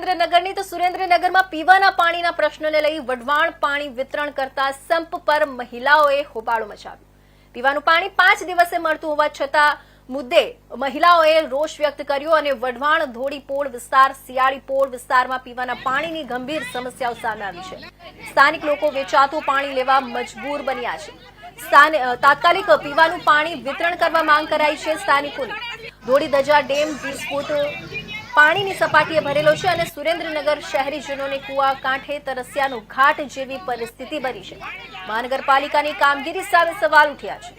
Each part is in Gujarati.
સુરેન્દ્રનગરની, તો સુરેન્દ્રનગરમાં પીવાના પાણીના પ્રશ્નને લઈ વઢવાણ પાણી વિતરણ કરતા સંપ પર મહિલાઓએ હોબાળો મચાવ્યો. પીવાનું પાણી પાંચ દિવસે મળતું હોવા છતાં મુદ્દે મહિલાઓએ રોષ વ્યક્ત કર્યો અને વઢવાણ ધોળીપોળ વિસ્તાર શિયાળીપોળ વિસ્તારમાં પીવાના પાણીની ગંભીર સમસ્યાઓ સામે આવી છે. સ્થાનિક લોકો વેચાતું પાણી લેવા મજબૂર બન્યા છે. તાત્કાલિક પીવાનું પાણી વિતરણ કરવા માંગ કરાઈ છે સ્થાનિકોની. ધોળી દજા ડેમ, વીસ પાણીની સપાટીએ ભરેલો છે અને સુરેન્દ્રનગર શહેરીજનોને કુવા કાંઠે તરસ્યાનો ઘાટ જેવી પરિસ્થિતિ બની છે. મહાનગરપાલિકાની કામગીરી સામે સવાલ ઉઠ્યા છે.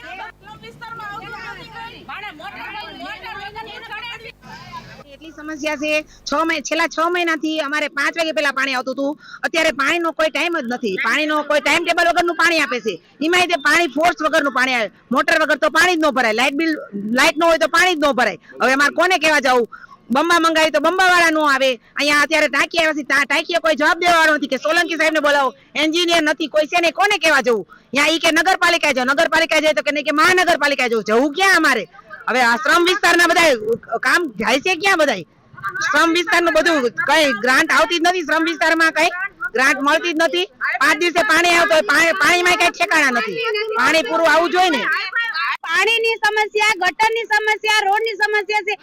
એટલી સમસ્યા છે. મહિનાથી અમારે પાંચ વાગે પહેલા પાણી આવતું હતું. અત્યારે પાણીનો કોઈ ટાઈમ જ નથી. પાણીનો કોઈ ટાઈમ ટેબલ વગરનું પાણી આપે છે. એમાં પાણી આવે. મોટર વગર તો પાણી જ ન ભરાય. લાઇટ બિલ લાઇટ ન હોય તો પાણી જ ન ભરાય. હવે અમારે કોને કહેવા જવું? બંબા મંગાવી તો બંબા વાળા નો આવે. અહીંયા અત્યારે ટાંકી આવ્યા ટાંકીએ કોઈ જવાબ દેવા નથી કે સોલંકી સાહેબ ને બોલાવો. એન્જિનિયર નથી, કોઈ છે ને કોને કેવા જવું? ત્યાં ઈ કે નગરપાલિકા જાવ નગરપાલિકા જાય તો કે નહીં કે મહાનગરપાલિકા જવું જવું ક્યાં અમારે? હવે આ શ્રમ વિસ્તારના બધા કામ જાય છે ક્યાં બધા શ્રમ વિસ્તારનું બધું કઈ ગ્રાન્ટ આવતી જ નથી શ્રમ વિસ્તારમાં કઈ? ગ્રાન્ટ મળતી જ નથી. પાંચ દિવસે પાણી આવતો પાણી પાણીમાં કઈ ઠેકાણા નથી. પાણી પૂરું આવવું જોઈએ ને. પાણીની સમસ્યા, ગટરની સમસ્યા, રોડની સમસ્યા છે.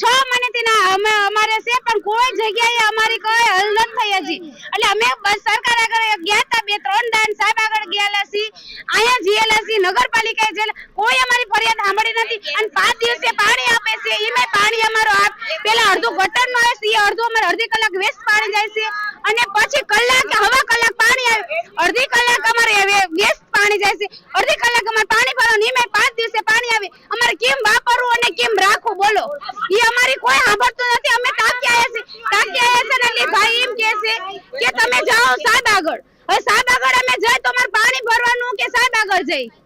છ મહિનાથી ના, અમે, અમારે છે, પણ કોઈ જગ્યાએ અમારી કોઈ હલ નથી થઈ હજી. એટલે અમે સરકાર આગળ ગયા હતા, બે, ત્રણ દાન સાહેબ આગળ ગયેલા છીએ. અહીંયા જીએલા છીએ, નગરપાલિકાએ જેલ, કોઈ અમારી ફરિયાદ સાંભળી નથી. અને પાંચ દિવસે પાણી આપે છે એમાં પાણી અમારો આપ, પેલા અડધું ગટરનું આવે છે, એ અડધું અમારે અડધી કલાક વેસ્ટ પાણી જાય છે. અને પછી કલાક, હવા કલાક પાણી આવે, અડધી કલાક અમારે વેસ્ટ પાણી જાય છે. અડધી કલાક અમારે પાણી ભરવાનું એમાં પાંચ દિવસે પાણી આવે. અમારે કેમ વાપરવું અને કેમ બોલો. એ અમારી કોઈ સાંભળતું નથી. અમે તાકી આવ્યા છે. તાકી આવ્યા છે ને ભાઈ એમ કહે છે કે તમે જાઓ સાહેબ આગળ. હવે સાહેબ આગળ અમે જઈ તો અમારે પાણી ભરવાનું કે સાહેબ આગળ જઈ?